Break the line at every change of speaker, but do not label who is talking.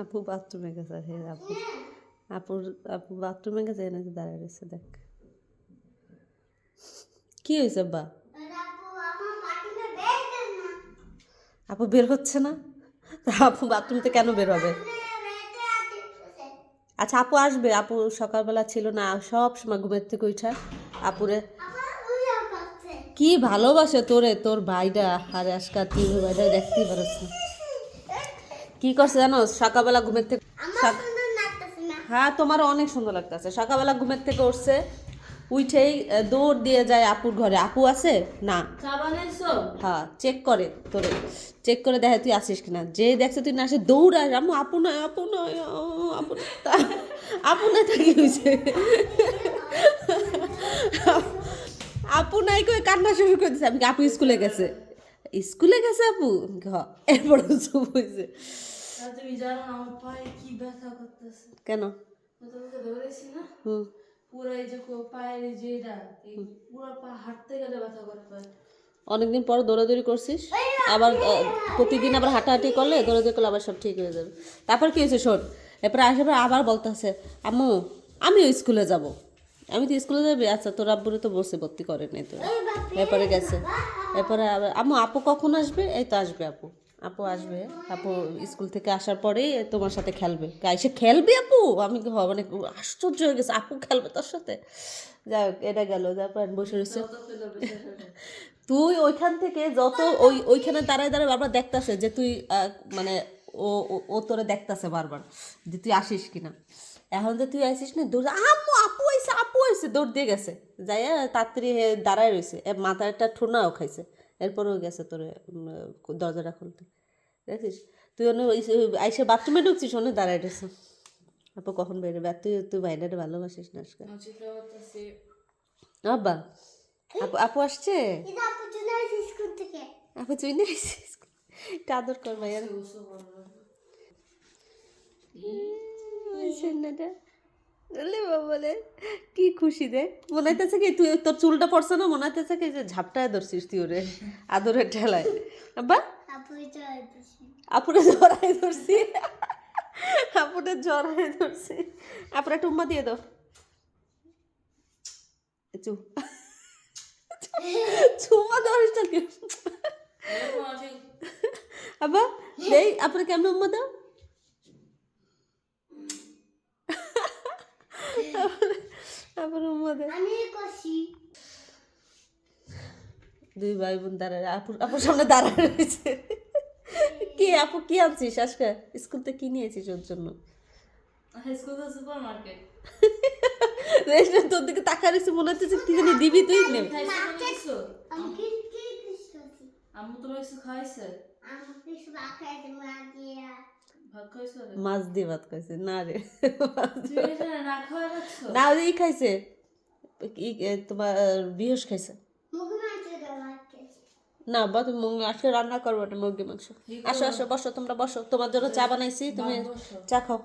আপু বাথরুমে গেছে আপু। আপুর, আপু বাথরুমে গেছে এনে দাঁড়ায় রয়েছে, দেখ। কি হয়েছে বা আপু বের হচ্ছে না? তা আপু বাথরুম থেকে কেন বের হবে? আচ্ছা আপু আসবে। আপু সকালবেলা ছিল না, সব সময় ঘুমের থেকে উঠা। আপুরে কি ভালোবাসে তোরে, তোর ভাইটা আর আজকাল তুই ভাইটা দেখতেই পারস না। কি করছে জানো? সকালবেলা ঘুমের থেকে হ্যাঁ তোমারও অনেক সুন্দর লাগতেছে। সকালবেলা ঘুমের থেকে উঠছে উঠেই দৌড় দিয়ে যায় আপুর ঘরে। আপু আছে? না। হ্যাঁ চেক করে তোরে। চেক করে দেখে তুই আসিস কিনা। যে দেখছে তুই না আসে দৌড়ায় আমু আপু নয় আপু নয় আপু আপু না তা কি হয়েছে? আপু নাই কই কান্না শুরু করে দিছে। আমি আপু স্কুলে গেছে? স্কুলে গেছে আপু? হ এরপর চুপ হয়েছে। কেন? হুম। অনেকদিন পর দৌড়াদৌড়ি করছিস আবার প্রতিদিন আবার হাঁটাহাঁটি করলে দৌড়াদৌড়ি করলে আবার সব ঠিক হয়ে যাবে। তারপর কি হয়েছে শোন এরপরে আসে পর আবার বলতেছে আম্মু আমিও স্কুলে যাব। আমি তো স্কুলে যাবি? আচ্ছা তোর আব্বুরে তো বসে ভর্তি করে নেই তো। এরপরে গেছে। এরপরে আবার আম্মু আপু কখন আসবে? এই তো আসবে আপু। আপু আসবে। আপু স্কুল থেকে আসার পরেই তোমার সাথে খেলবে। এসে খেলবি আপু? আমি মানে আশ্চর্য হয়ে গেছে আপু খেলবে তোর সাথে? যাই হোক এটা গেল তারপর বসে রয়েছে। তুই ওইখান থেকে যত ওই ওইখানে দাঁড়ায় দাঁড়ায় বারবার দেখতাছে যে তুই মানে ও ও- তোরে দেখতাছে বারবার যে তুই আসিস কিনা। এখন যে তুই আসিস না দৌড় আম্মু আপু আইসে আপু আইসে দৌড় দিয়ে গেছে। যাই তাড়াতাড়ি হে দাঁড়ায় রয়েছে এ মাথাটা ঠোনাও খাইছে। এরপরেও গেছে তোর দরজাটা খুলতে। দেখছিস? তুই অন্য আইসে বাথরুমে ঢুকছিস অনেক দাঁড়ায় রয়েছে আপু কখন বেরোবে আর তুই তুই বাইরে ভালোবাসিস না আজকে? আব্বা আপু আপু আসছে? আপু তুই না এটা আদর কর ভাইয়া। সোনাটা বলে কি খুশি দে মনে হইতেছে কি তুই তোর চুলটা পড়ছে না? মনে হইতেছে কি যে ঝাপটায় ধরছিস তুই ওরে আদরের ঠেলায়। আব্বা? আপুরে জড়াই ধরছি। আপুরে জড়াই ধরছি। আপুরে একটা উম্মা দিয়ে দাও। চু। চুমা
আছে
আব্বা দেই আপুরে কেমন উম্মা দাও? উম্মা দে দুই ভাই বোন দাঁড়ায় আপুর আপুর সামনে দাঁড়ায় রয়েছে। কি আপু কি আনছিস আজকে? স্কুল থেকে কি নিয়েছিস ওর জন্য?
স্কুল তো সুপার মার্কেট
তোর দিকে তাকা রয়েছে মনে হচ্ছে কি জানি দিবি তুই নে।
আম্মু কিছু খাইছে
মাছ দিয়ে ভাত খাইছে না রে।
না
ওই খাইছে। তোমার বিহস খাইছে। না বা তুমি মুরগি আজকে রান্না করব না মুরগি মাংস। আসো আসো বসো তোমরা বসো। তোমার জন্য চা বানাইছি তুমি চা খাও।